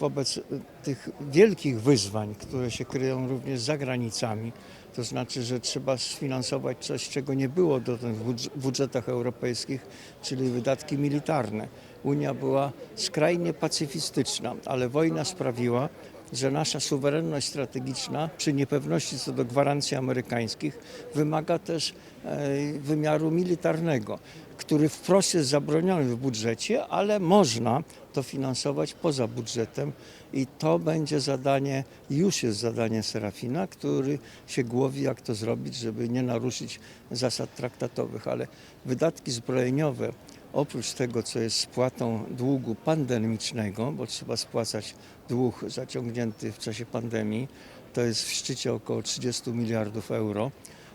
wobec y, tych wielkich wyzwań, które się kryją również za granicami, to znaczy, że trzeba sfinansować coś, czego nie było dotąd w budż- budżetach europejskich, czyli wydatki militarne. Unia była skrajnie pacyfistyczna, ale wojna sprawiła, że nasza suwerenność strategiczna przy niepewności co do gwarancji amerykańskich wymaga też e, wymiaru militarnego, który wprost jest zabroniony w budżecie, ale można to finansować poza budżetem. I to będzie zadanie, już jest zadanie Serafina, który się głowi jak to zrobić, żeby nie naruszyć zasad traktatowych, ale wydatki zbrojeniowe oprócz tego, co jest spłatą długu pandemicznego, bo trzeba spłacać dług zaciągnięty w czasie pandemii, to jest w szczycie około 30 miliardów euro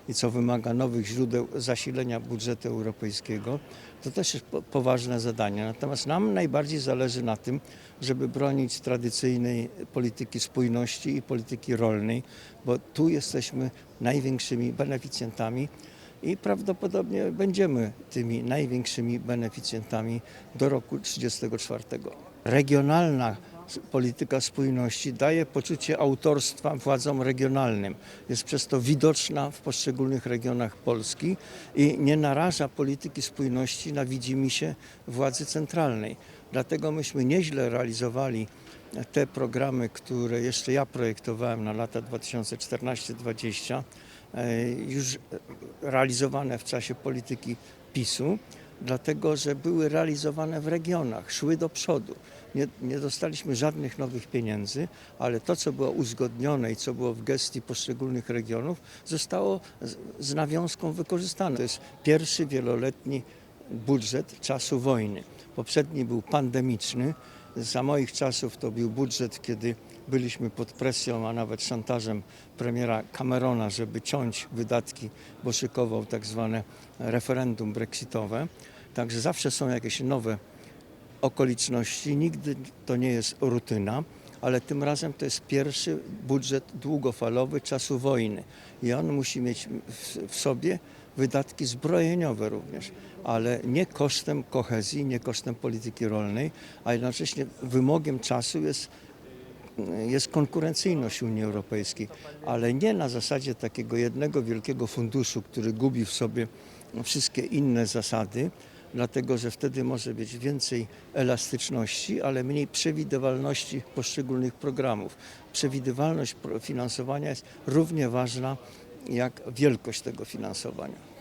i co wymaga nowych źródeł zasilenia budżetu europejskiego, to też jest po- poważne zadanie. Natomiast nam najbardziej zależy na tym, żeby bronić tradycyjnej polityki spójności i polityki rolnej, bo tu jesteśmy największymi beneficjentami i prawdopodobnie będziemy tymi największymi beneficjentami do roku 1934. Regionalna polityka spójności daje poczucie autorstwa władzom regionalnym. Jest przez to widoczna w poszczególnych regionach Polski i nie naraża polityki spójności na widzimisię władzy centralnej. Dlatego myśmy nieźle realizowali te programy, które jeszcze ja projektowałem na lata 2014-2020, e, już realizowane w czasie polityki PiSu, dlatego że były realizowane w regionach, szły do przodu. Nie, nie dostaliśmy żadnych nowych pieniędzy, ale to, co było uzgodnione i co było w gestii poszczególnych regionów, zostało z, z nawiązką wykorzystane. To jest pierwszy wieloletni budżet czasu wojny. Poprzedni był pandemiczny. Za moich czasów to był budżet, kiedy byliśmy pod presją, a nawet szantażem premiera Camerona, żeby ciąć wydatki, bo szykował tak zwane referendum brexitowe. Także zawsze są jakieś nowe okoliczności, nigdy to nie jest rutyna, ale tym razem to jest pierwszy budżet długofalowy czasu wojny i on musi mieć w, sobie wydatki zbrojeniowe również, ale nie kosztem kohezji, nie kosztem polityki rolnej, a jednocześnie wymogiem czasu jest jest konkurencyjność Unii Europejskiej, ale nie na zasadzie takiego jednego wielkiego funduszu, który gubi w sobie wszystkie inne zasady, dlatego że wtedy może być więcej elastyczności, ale mniej przewidywalności poszczególnych programów. Przewidywalność finansowania jest równie ważna jak wielkość tego finansowania.